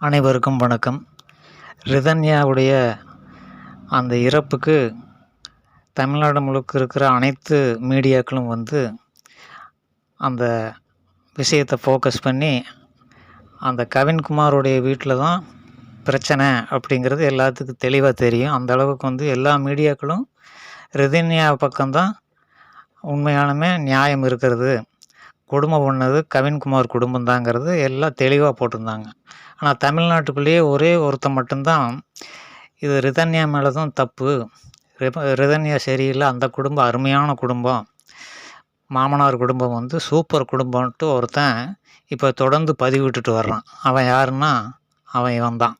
அனைவருக்கும் வணக்கம். ரிதன்யாவுடைய அந்த இறப்புக்கு தமிழ்நாடு முழுக்க இருக்கிற அனைத்து மீடியாக்களும் வந்து அந்த விஷயத்தை ஃபோக்கஸ் பண்ணி அந்த கவின்குமாருடைய வீட்டில் தான் பிரச்சனை அப்படிங்கிறது எல்லாத்துக்கும் தெளிவாக தெரியும். அந்த அளவுக்கு வந்து எல்லா மீடியாக்களும் ரிதன்யா பக்கம்தான் உண்மையானமே நியாயம் இருக்கிறது. குடும்பம் பண்ணது கவின்குமார் குடும்பம் தாங்கிறது எல்லாம் தெளிவாக போட்டிருந்தாங்க. ஆனால் தமிழ்நாட்டுக்குள்ளேயே ஒரே ஒருத்தன் மட்டும்தான். இது ரிதன்யா மேலே தான் தப்பு ரிதன்யா சரியில்லை. அந்த குடும்பம் அருமையான குடும்பம். மாமனார் குடும்பம் வந்து சூப்பர் குடும்பம்ன்ட்டு ஒருத்தன் இப்போ தொடர்ந்து பதிவிட்டுட்டு வர்றான். அவன் யாருன்னா அவன் இவன் தான்.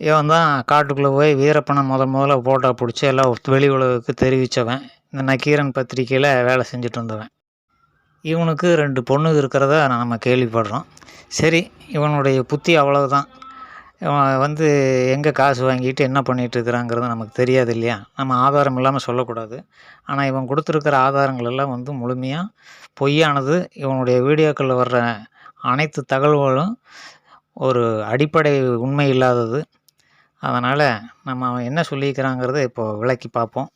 இவன் தான் காட்டுக்குள்ளே போய் வீரப்பனை முத முதல்ல ஃபோட்டோ பிடிச்சி எல்லாம் வெளி உலகுக்கு தெரிவித்தவன் இந்த நக்கீரன் பத்திரிக்கையில் வேலை செஞ்சுட்டு இருந்தவன். இவனுக்கு ரெண்டு பொண்ணு இருக்கிறத நம்ம கேள்விப்படுறோம். சரி இவனுடைய புத்தி அவ்வளவுதான். இவன் வந்து எங்கே காசு வாங்கிட்டு என்ன பண்ணிட்டு இருக்கிறாங்கிறது நமக்கு தெரியாது இல்லையா? நம்ம ஆதாரம் இல்லாமல் சொல்லக்கூடாது. ஆனால் இவன் கொடுத்துருக்கிற ஆதாரங்கள் எல்லாம் வந்து முழுமையாக பொய்யானது இவனுடைய வீடியோக்களில் வர்ற அனைத்து தகவல்களும் ஒரு அடிப்படை உண்மை இல்லாதது. அதனால் நம்ம அவன் என்ன சொல்லியிருக்கிறாங்கிறத இப்போது விளக்கி பார்ப்போம்.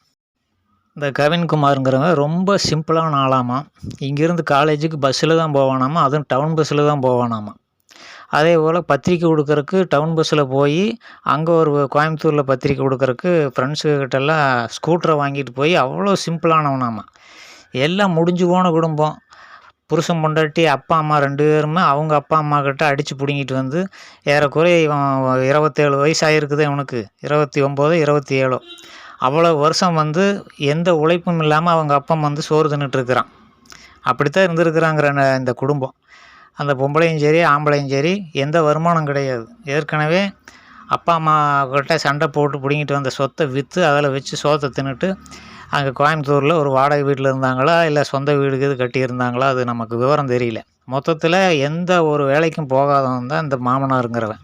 இந்த கவின்குமாருங்கிறவங்க ரொம்ப சிம்பிளான ஆளாமா. இங்கேருந்து காலேஜுக்கு பஸ்ஸில் தான் போவானாமா அதுவும் டவுன் பஸ்ஸில் தான் போவானாமா. அதே போல் பத்திரிக்கை கொடுக்கறக்கு டவுன் பஸ்ஸில் போய் அங்கே ஒரு கோயம்புத்தூரில் பத்திரிக்கை கொடுக்கறக்கு ஃப்ரெண்ட்ஸுக்கிட்டெல்லாம் ஸ்கூட்டரை வாங்கிட்டு போய் அவ்வளோ சிம்பிளானவனாமா. எல்லாம் முடிஞ்சு போன குடும்பம். புருஷன் பொண்டாட்டி அப்பா அம்மா ரெண்டு பேருமே அவங்க அப்பா அம்மா கிட்ட அடித்து பிடுங்கிட்டு வந்து ஏறக்குறைய இவன் இருபத்தேழு வயசாகிருக்குது இவனுக்கு. இருபத்தி ஒம்பது இருபத்தி ஏழோ. அவ்வளோ வருஷம் வந்து எந்த உழைப்பும் இல்லாமல் அவங்க அப்பா வந்து சோறு தின்னுட்டுருக்குறான் அப்படித்தான் இருந்திருக்கிறாங்கிற ந- இந்த குடும்பம். அந்த பொம்பளையும் சரி ஆம்பளையும் சரி எந்த வருமானம் கிடையாது. ஏற்கனவே அப்பா அம்மாக்கிட்ட சண்டை போட்டு பிடுங்கிட்டு வந்த சொத்தை விற்று அதில் வச்சு சோத்தை தின்னுட்டு அங்கே கோயம்புத்தூரில் ஒரு வாடகை வீட்டில் இருந்தாங்களா இல்லை சொந்த வீடு இது கட்டியிருந்தாங்களா அது நமக்கு விவரம் தெரியல. மொத்தத்தில் எந்த ஒரு வேலைக்கும் போகாதவன் தான் இந்த மாமனாருங்கிறவன்.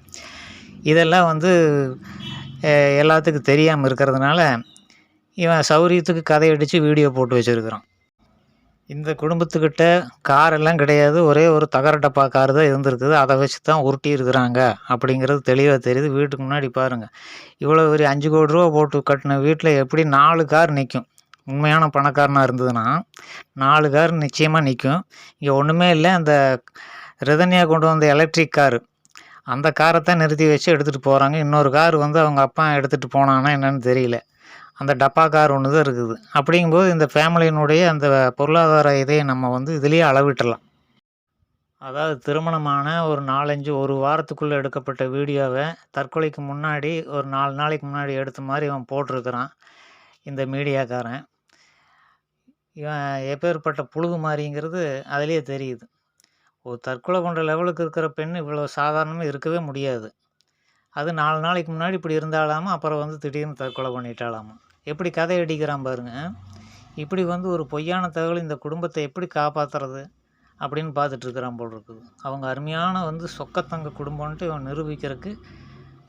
இதெல்லாம் வந்து எல்லாத்துக்கும் தெரியாமல் இருக்கிறதுனால இவன் சௌரியத்துக்கு கதை அடித்து வீடியோ போட்டு வச்சுருக்கிறான். இந்த குடும்பத்துக்கிட்ட கார் எல்லாம் கிடையாது. ஒரே ஒரு தகர டப்பா கார் தான் இருந்திருக்குது. அதை வச்சு தான் உருட்டி இருக்கிறாங்க. அப்படிங்கிறது தெளிவாக தெரியுது. வீட்டுக்கு முன்னாடி பாருங்கள் இவ்வளோ ஒரு அஞ்சு கோடி ரூபா போட்டு கட்டின வீட்டில் எப்படி நாலு கார் நிற்கும் உண்மையான பணக்காரனாக இருந்ததுன்னா நாலு கார் நிச்சயமாக நிற்கும் இங்கே ஒன்றுமே இல்லை. அந்த ரிதன்யா கொண்டு வந்த எலக்ட்ரிக் காரு அந்த காரை தான் நிறுத்தி வச்சு எடுத்துகிட்டு போகிறாங்க இன்னொரு கார் வந்து அவங்க அப்பா எடுத்துகிட்டு போனானா என்னன்னு தெரியல. அந்த டப்பா கார் ஒன்று தான் இருக்குது. அப்படிங்கும்போது இந்த ஃபேமிலியினுடைய அந்த பொருளாதார இதை நம்ம வந்து இதுலேயே அளவிட்டலாம் அதாவது திருமணமான ஒரு நாலஞ்சு ஒரு வாரத்துக்குள்ளே எடுக்கப்பட்ட வீடியோவை தற்கொலைக்கு முன்னாடி ஒரு நாலு நாளைக்கு முன்னாடி எடுத்த மாதிரி இவன் போட்டிருக்கிறான் இந்த மீடியாக்காரன். இவன் எப்பேற்பட்ட புழுகு மாதிரிங்கிறது அதிலேயே தெரியுது. ஒரு தற்கொலை பண்ணுற லெவலுக்கு இருக்கிற பெண் இவ்வளோ சாதாரணமாக இருக்கவே முடியாது. அது நாலு நாளைக்கு முன்னாடி இப்படி இருந்தாலாமா அப்புறம் வந்து திடீர்னு தற்கொலை பண்ணிட்டாலாமா. எப்படி கதை அடிக்கிறான் பாருங்க. இப்படி வந்து ஒரு பொய்யான தகவல் இந்த குடும்பத்தை எப்படி காப்பாற்றுறது அப்படின்னு பார்த்துட்ருக்குறான் போல் இருக்குது. அவங்க அருமையான வந்து சொக்கத்தங்க குடும்பம்ன்ட்டு இவன் நிரூபிக்கிறதுக்கு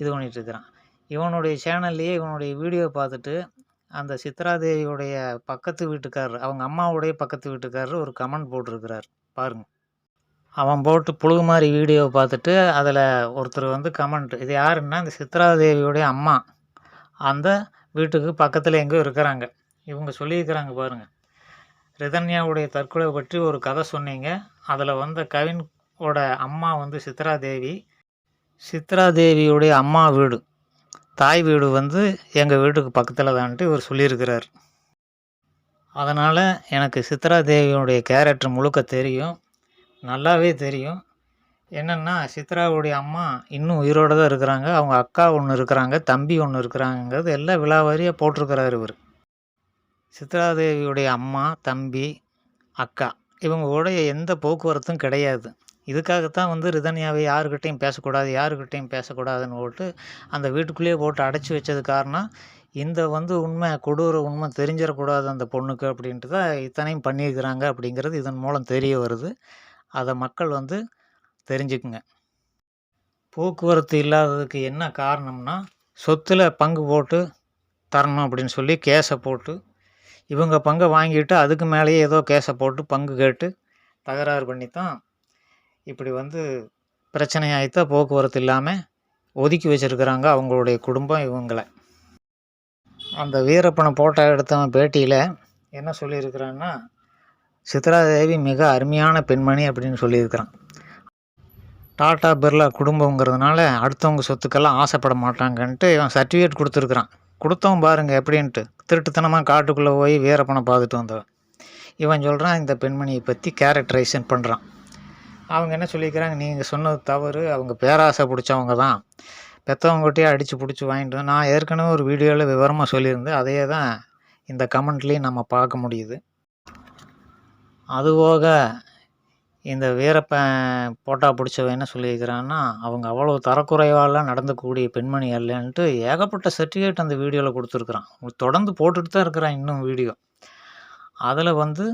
இது பண்ணிகிட்ருக்கிறான் இவனுடைய சேனல்லையே இவனுடைய வீடியோ பார்த்துட்டு அந்த சித்ராதேவியுடைய பக்கத்து வீட்டுக்காரர் அவங்க அம்மாவுடைய பக்கத்து வீட்டுக்காரர் ஒரு கமெண்ட் போட்டிருக்கிறார். பாருங்கள் அவன் போட்டு புழுகு மாதிரி வீடியோவை பார்த்துட்டு அதில் ஒருத்தர் வந்து கமெண்ட் இது யாருன்னா இந்த சித்ராதேவியுடைய அம்மா. அந்த வீட்டுக்கு பக்கத்தில் எங்கேயோ இருக்கிறாங்க. இவங்க சொல்லியிருக்கிறாங்க பாருங்க. ரிதன்யாவுடைய தற்கொலை பற்றி ஒரு கதை சொன்னீங்க. அதில் வந்த கவினோட அம்மா வந்து சித்ராதேவி. சித்ராதேவியுடைய அம்மா வீடு. தாய் வீடு வந்து எங்கள் வீட்டுக்கு பக்கத்தில் தான்ட்டு இவர் சொல்லியிருக்கிறார். அதனால் எனக்கு சித்ராதேவியுடைய கேரக்டர் முழுக்க தெரியும். நல்லாவே தெரியும். என்னென்னா சித்ராவுடைய அம்மா இன்னும் உயிரோடு தான் இருக்கிறாங்க. அவங்க அக்கா ஒன்று இருக்கிறாங்க தம்பி ஒன்று இருக்கிறாங்கிறது எல்லாம் விலாவாரியாக போட்டிருக்கிறாரு இவர். சித்ராதேவியுடைய அம்மா தம்பி அக்கா இவங்க எந்த போக்குவரத்தும் கிடையாது. இதுக்காகத்தான் வந்து ரிதன்யாவை யாருக்கிட்டையும் பேசக்கூடாது யாருக்கிட்டையும் பேசக்கூடாதுன்னு போட்டு அந்த வீட்டுக்குள்ளேயே போட்டு அடைச்சி வச்சது காரணம் இந்த வந்து உண்மை கொடூர உண்மை தெரிஞ்சிடக்கூடாது அந்த பொண்ணுக்கு அப்படின்ட்டு தான் இத்தனையும் பண்ணியிருக்கிறாங்க அப்படிங்கிறது இதன் மூலம் தெரிய வருது. அதை மக்கள் வந்து தெரிஞ்சுக்குங்க. போக்குவரத்து இல்லாததுக்கு என்ன காரணம்னா சொத்தில் பங்கு போட்டு தரணும் அப்படின்னு சொல்லி கேஸை போட்டு இவங்க பங்கை வாங்கிட்டு அதுக்கு மேலேயே ஏதோ கேஸை போட்டு பங்கு கேட்டு தகராறு பண்ணி தான் இப்படி வந்து பிரச்சனையாயித்தான் போக்குவரத்து இல்லாமல் ஒதுக்கி வச்சுருக்குறாங்க அவங்களுடைய குடும்பம் இவங்களை. அந்த வீரப்பனை போட்டோ எடுத்தவன் பேட்டியில் என்ன சொல்லியிருக்கிறான்னா சித்ராதேவி மிக அருமையான பெண்மணி அப்படின்னு சொல்லியிருக்கிறான். டாடா பிர்லா குடும்பங்கிறதுனால அடுத்தவங்க சொத்துக்கெல்லாம் ஆசைப்பட மாட்டாங்கன்ட்டு இவன் சர்டிஃபிகேட் கொடுத்துருக்குறான். கொடுத்தவன் பாருங்கள் எப்படின்ட்டு. திருட்டுத்தனமாக காட்டுக்குள்ளே போய் வீரப்பனை பார்த்துட்டு வந்தவன். இவன் சொல்கிறான் இந்த பெண்மணியை பற்றி கேரக்டரைசன் பண்ணுறான் அவங்க என்ன சொல்லிக்கிறாங்க நீங்கள் சொன்னது தவறு அவங்க பேராசை பிடிச்சவங்க தான். பெற்றவங்ககிட்டயே அடித்து பிடிச்சி வாங்கிட்டு நான் ஏற்கனவே ஒரு வீடியோவில் விவரமாக சொல்லியிருந்தேன். அதையே தான் இந்த கமெண்ட்லேயும் நம்ம பார்க்க முடியுது. அதுபோக இந்த வீரப்பன் போட்டா பிடிச்சவன் என்ன சொல்லியிருக்கிறான்னா அவங்க அவ்வளோ தரக்குறைவாலாம் நடந்துக்கூடிய பெண்மணி அல்லன்ட்டு ஏகப்பட்ட சர்டிஃபிகேட் அந்த வீடியோவில் கொடுத்துருக்குறான். தொடர்ந்து போட்டுட்டு தான் இருக்கிறான் இன்னும் வீடியோ. அதில் வந்து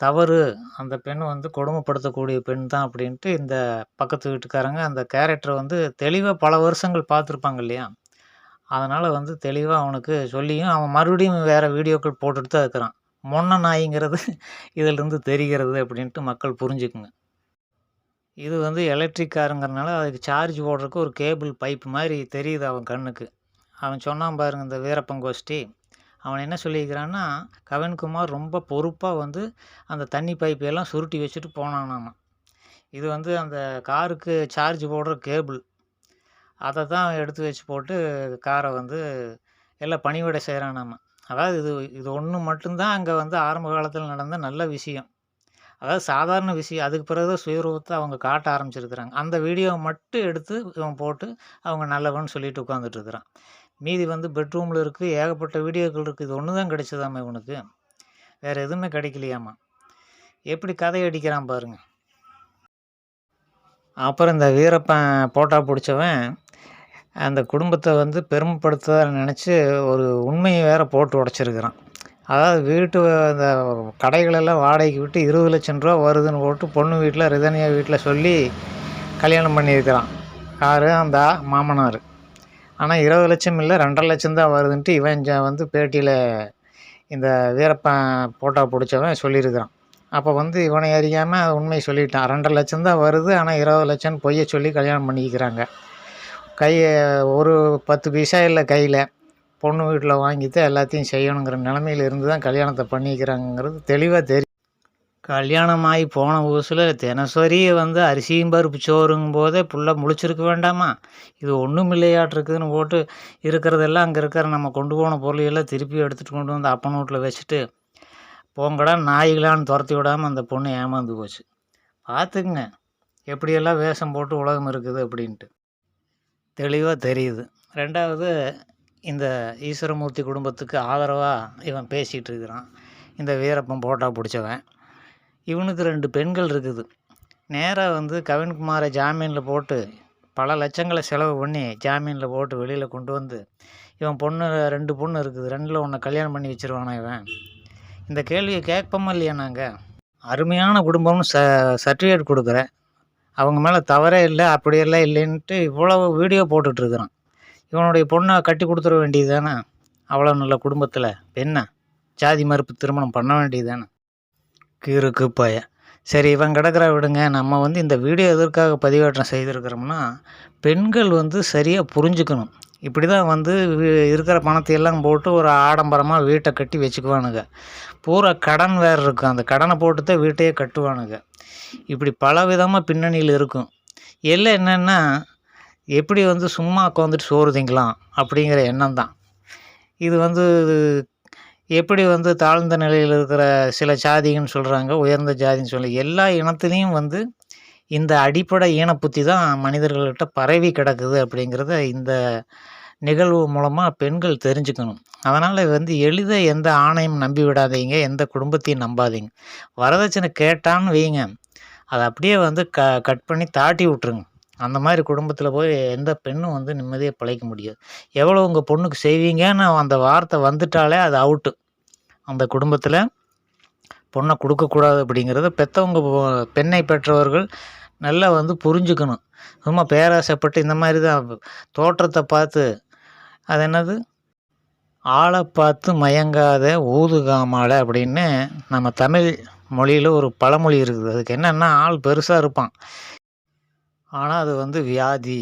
தவறு அந்த பெண் வந்து கொடுமைப்படுத்தக்கூடிய பெண் தான் அப்படின்ட்டு இந்த பக்கத்து வீட்டுக்காரங்க அந்த கேரக்டரை வந்து தெளிவாக பல வருஷங்கள் பார்த்துருப்பாங்க இல்லையா? அதனால் வந்து தெளிவாக அவனுக்கு சொல்லியும் அவன் மறுபடியும் வேறு வீடியோக்கள் போட்டுட்டு தான் இருக்கிறான். மொன்ன நாய்ங்கிறது இதிலிருந்து தெரிகிறது அப்படின்ட்டு மக்கள் புரிஞ்சுக்குங்க. இது வந்து எலக்ட்ரிக் காருங்கிறனால அதுக்கு சார்ஜ் போடுறதுக்கு ஒரு கேபிள் பைப் மாதிரி தெரியுது அவன் கண்ணுக்கு. அவன் சொன்னான் பாருங்க இந்த வீரப்பங்கோஷ்டி அவன் என்ன சொல்லியிருக்கிறான்னா கவின்குமார் ரொம்ப பொறுப்பாக வந்து அந்த தண்ணி பைப்பை எல்லாம் சுருட்டி வச்சுட்டு போனானாமா இது வந்து அந்த காருக்கு சார்ஜ் போடுற கேபிள் அதை தான் எடுத்து வச்சு போட்டு காரை வந்து எல்லாம் பணிவிடை நம்ம அதாவது இது இது ஒன்று மட்டும்தான் அங்கே வந்து ஆரம்ப காலத்தில் நடந்த நல்ல விஷயம். அதாவது சாதாரண விஷயம். அதுக்கு பிறகு சுயரூபத்தை அவங்க காட்ட ஆரம்பிச்சிருக்கிறாங்க. அந்த வீடியோவை மட்டும் எடுத்து இவன் போட்டு அவங்க நல்லவன் சொல்லிட்டு உட்காந்துட்டு இருக்கிறான். மீதி வந்து பெட்ரூமில் இருக்குது ஏகப்பட்ட வீடியோக்கள் இருக்குது இது ஒன்று தான் கிடைச்சதாமா இவனுக்கு வேறு எதுவுமே கிடைக்கலையாம்மா எப்படி கதை அடிக்கிறான் பாருங்கள் அப்புறம் இந்த வீரப்பன் போட்டா பிடிச்சவன் அந்த குடும்பத்தை வந்து பெருமைப்படுத்த நினச்சி ஒரு உண்மையை வேற போட்டு உடச்சிருக்கிறான். அதாவது வீட்டு அந்த கடைகளெல்லாம் வாடகைக்கு விட்டு இருபது லட்சம் ரூபா வருதுன்னு போட்டு பொண்ணு வீட்டில் ரிதனியா வீட்டில் சொல்லி கல்யாணம் பண்ணியிருக்கிறான். யார்? அந்த மாமனார். ஆனால் இருபது லட்சம் இல்லை ரெண்டரை லட்சம் தான் வருதுன்ட்டு இவன் வந்து பேட்டியில் இந்த வீரப்பன் போட்டோ பிடிச்சவன் சொல்லியிருக்கிறான். அப்போ வந்து இவனை அறியாமல் உண்மையை சொல்லிட்டான். ரெண்டரை லட்சம் தான் வருது ஆனால் இருபது லட்சம்னு பொய்யை சொல்லி கல்யாணம் பண்ணிக்கிறாங்க. கை ஒரு பத்து பைசா இல்லை கையில் பொண்ணு வீட்டில் வாங்கிட்டு எல்லாத்தையும் செய்யணுங்கிற நிலமையில இருந்து தான் கல்யாணத்தை பண்ணிக்கிறாங்கங்கிறது தெளிவாக தெரியும் கல்யாணம் ஆகி போன புதுசில் தினசரி வந்து அரிசியும் பருப்பு சோறுங்கும் போதே புள்ள முழிச்சிருக்க வேண்டாமா? இது ஒன்றும் இல்லையாட்டிருக்குதுன்னு போட்டு இருக்கிறதெல்லாம் அங்கே இருக்கிற நம்ம கொண்டு போன பொருளையெல்லாம் திருப்பி எடுத்துகிட்டு கொண்டு வந்து அப்பன் வீட்டில் வச்சுட்டு போங்கடா நாய்களான்னு துரத்தி விடாமல் அந்த பொண்ணு ஏமாந்து போச்சு. பார்த்துக்குங்க எப்படியெல்லாம் வேஷம் போட்டு உலகம் இருக்குது அப்படின்ட்டு. தெளிவாக தெரியுது. ரெண்டாவது இந்த ஈஸ்வரமூர்த்தி குடும்பத்துக்கு ஆதரவாக இவன் பேசிகிட்டு இருக்கிறான். இந்த வீரப்பன் போட்டா பிடிச்சவன். இவனுக்கு ரெண்டு பெண்கள் இருக்குது. நேராக வந்து கவின்குமாரை ஜாமீனில் போட்டு பல லட்சங்களை செலவு பண்ணி ஜாமீனில் போட்டு வெளியில் கொண்டு வந்து இவன் பொண்ணு ரெண்டு பொண்ணு இருக்குது. ரெண்டில் ஒன்றை கல்யாணம் பண்ணி வச்சுருவானா இவன்? இந்த கேள்வியை கேட்போமா இல்லையா நாங்கள் அருமையான குடும்பம்னு ச சர்டிஃபிகேட் கொடுக்குறேன். அவங்க மேலே தவறே இல்லை அப்படியெல்லாம் இல்லைன்ட்டு இவ்வளவு வீடியோ போட்டுட்ருக்குறான். இவனுடைய பொண்ணை கட்டி கொடுத்துட வேண்டியது தானே அவ்வளோ நல்ல குடும்பத்தில் என்ன ஜாதி மறுப்பு திருமணம் பண்ண வேண்டியது தானே கீருக்கு பய. சரி இவன் கிடக்கிற விடுங்க. நம்ம வந்து இந்த வீடியோ எதற்காக பதிவேற்றம் செய்திருக்கிறோம்னா பெண்கள் வந்து சரியாக புரிஞ்சுக்கணும். இப்படி தான் வந்து இருக்கிற பணத்தை எல்லாம் போட்டு ஒரு ஆடம்பரமாக வீட்டை கட்டி வச்சுக்குவானுங்க. பூரா கடன் வேறு இருக்கும் அந்த கடனை போட்டு தான் வீட்டையே கட்டுவானுங்க. இப்படி பல விதமாக பின்னணியில் இருக்கும். எல்லாம் என்னென்னா எப்படி வந்து சும்மா உட்காந்துட்டு சோறு திங்கலாம் அப்படிங்கிற எண்ணம் தான். இது வந்து எப்படி வந்து தாழ்ந்த நிலையில் இருக்கிற சில ஜாதிகன்னு சொல்கிறாங்க உயர்ந்த ஜாதின்னு சொல்லி எல்லா இனத்துலேயும் வந்து இந்த அடிப்படை ஈனப்புத்தி தான் மனிதர்கள்கிட்ட பரவி கிடக்குது அப்படிங்கிறத இந்த நிகழ்வு மூலமாக பெண்கள் தெரிஞ்சுக்கணும். அதனால் வந்து எளித எந்த ஆணையும் நம்பி விடாதீங்க எந்த குடும்பத்தையும் நம்பாதீங்க. வரதட்சணை கேட்டான்னு வைங்க அதை அப்படியே வந்து க கட் பண்ணி தாட்டி விட்ருங்க அந்த மாதிரி குடும்பத்தில் போய் எந்த பெண்ணும் வந்து நிம்மதியாக பிழைக்க முடியாது. எவ்வளோ உங்கள் பொண்ணுக்கு செய்வீங்கன்னு அந்த வார்த்தை வந்துட்டாலே அது அவுட்டு அந்த குடும்பத்தில் பொண்ணை கொடுக்கக்கூடாது அப்படிங்கிறத பெற்றவங்க பெண்ணை பெற்றவர்கள் நல்லா வந்து புரிஞ்சுக்கணும். சும்மா பேராசைப்பட்டு இந்த மாதிரி தான் தோற்றத்தை பார்த்து அது என்னது? ஆளை பார்த்து மயங்காத ஊதுகாமால அப்படின்னு நம்ம தமிழ் மொழியில் ஒரு பழமொழி இருக்குது. அதுக்கு என்னென்னா ஆள் பெருசாக இருப்பான். ஆனால் அது வந்து வியாதி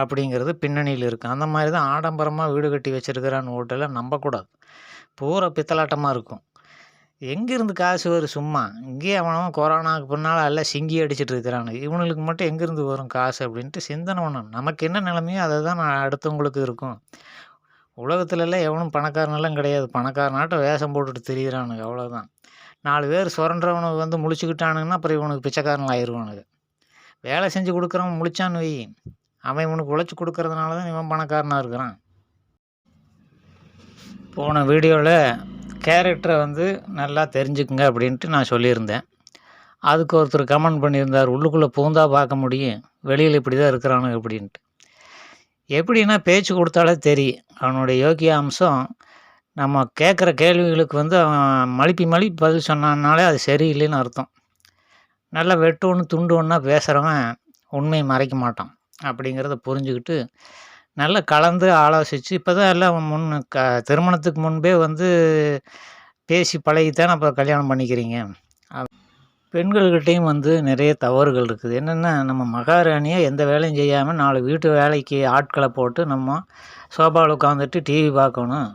அப்படிங்கிறது பின்னணியில் இருக்குது அந்த மாதிரி தான் ஆடம்பரமாக வீடு கட்டி வச்சுருக்கிறான்னு ஓட்டலை நம்பக்கூடாது பூரா பித்தலாட்டமாக இருக்கும். எங்கேருந்து காசு வரும்? சும்மா. இங்கேயே அவனவன் கொரோனாவுக்கு பின்னால் எல்லாம் சிங்கி அடிச்சிட்டு இருக்கிறானு. இவனுங்களுக்கு மட்டும் எங்கேருந்து வரும் காசு அப்படின்ட்டு சிந்தனை பண்ணணும். நமக்கு என்ன நிலைமையோ அதை தான் நான் அடுத்தவங்களுக்கு இருக்கும். உலகத்துலலாம் எவனும் பணக்காரனெல்லாம் கிடையாது. பணக்காரனாட்டம் வேஷம் போட்டுட்டு திரியிறானுங்க. அவ்வளோதான் நாலு பேர் சுரண்டவனுக்கு வந்து முழிச்சுக்கிட்டானுங்கன்னா அப்புறம் இவனுக்கு பிச்சைக்காரன் ஆயிடுவானுங்க வேலை செஞ்சு கொடுக்குறவன் முழிச்சான்னு வை. அவன் இவனுக்கு உழைச்சி கொடுக்கறதுனால தான் இவன் பணக்காரனாக இருக்கிறான். போன வீடியோவில் கேரக்டரை வந்து நல்லா தெரிஞ்சுக்குங்க அப்படின்ட்டு நான் சொல்லியிருந்தேன். அதுக்கு ஒருத்தர் கமெண்ட் பண்ணியிருந்தார் உள்ளுக்குள்ளே பூந்தா பார்க்க முடியும். வெளியில் இப்படி தான் இருக்கிறானுங்க அப்படின்ட்டு. எப்படின்னா பேச்சு கொடுத்தாலே தெரியும் அவனுடைய யோக்கிய அம்சம் நம்ம கேட்குற கேள்விகளுக்கு வந்து அவன் மழுப்பி மழுப்பி பதில் சொன்னான்னாலே அது சரியில்லைன்னு அர்த்தம். நல்லா வெட்டு ஒன்று துண்டு ஒன்றா பேசுகிறவன் உண்மையை மறைக்க மாட்டான் அப்படிங்கிறத புரிஞ்சுக்கிட்டு நல்லா கலந்து ஆலோசித்து இப்போ தான் எல்லாம் முன் க திருமணத்துக்கு முன்பே வந்து பேசி பழகித்தானே அப்புறம் கல்யாணம் பண்ணிக்கிறீங்க. பெண்கள்கிட்டையும் பெண்கள்கிட்டயும் வந்து நிறைய தவறுகள் இருக்குது. என்னென்னா நம்ம மகாராணியாக எந்த வேலையும் செய்யாமல் நாலு வீட்டு வேலைக்கு ஆட்களை போட்டு நம்ம சோபாவில் உட்காந்துட்டு டிவி பார்க்கணும்.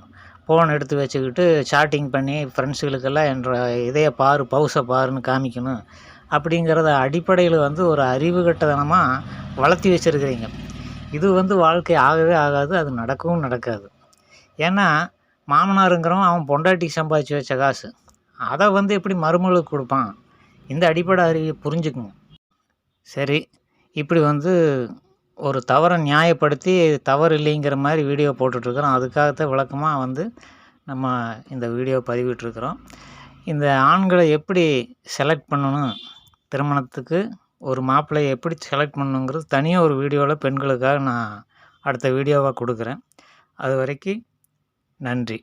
ஃபோன் எடுத்து வச்சுக்கிட்டு சாட்டிங் பண்ணி ஃப்ரெண்ட்ஸுகளுக்கெல்லாம் என்ற இதைய பாரு பவுசை பாருன்னு காமிக்கணும். அப்படிங்கிறத அடிப்படையில் வந்து ஒரு அறிவு கட்டதனமாக வளர்த்தி வச்சுருக்கிறீங்க. இது வந்து வாழ்க்கை ஆகவே ஆகாது அது நடக்கவும் நடக்காது. ஏன்னா மாமனாருங்கிறவன் அவன் பொண்டாட்டி சம்பாதிச்சு வச்ச காசு. அதை வந்து எப்படி மருமகளுக்கு கொடுப்பான்? இந்த அடிப்படை அறிவை புரிஞ்சுக்குங்க சரி இப்படி வந்து ஒரு தவறை நியாயப்படுத்தி தவறு இல்லைங்கிற மாதிரி வீடியோ போட்டுட்ருக்குறோம். அதுக்காகத்தான் விளக்கமாக வந்து நம்ம இந்த வீடியோ பதிவிட்டிருக்கிறோம் இந்த ஆண்களை எப்படி செலக்ட் பண்ணணும்? திருமணத்துக்கு ஒரு மாப்பிள்ளையை எப்படி செலக்ட் பண்ணணுங்கிறது தனியாக ஒரு வீடியோவில் பெண்களுக்காக நான் அடுத்த வீடியோவாக கொடுக்குறேன். அது வரைக்கும் நன்றி.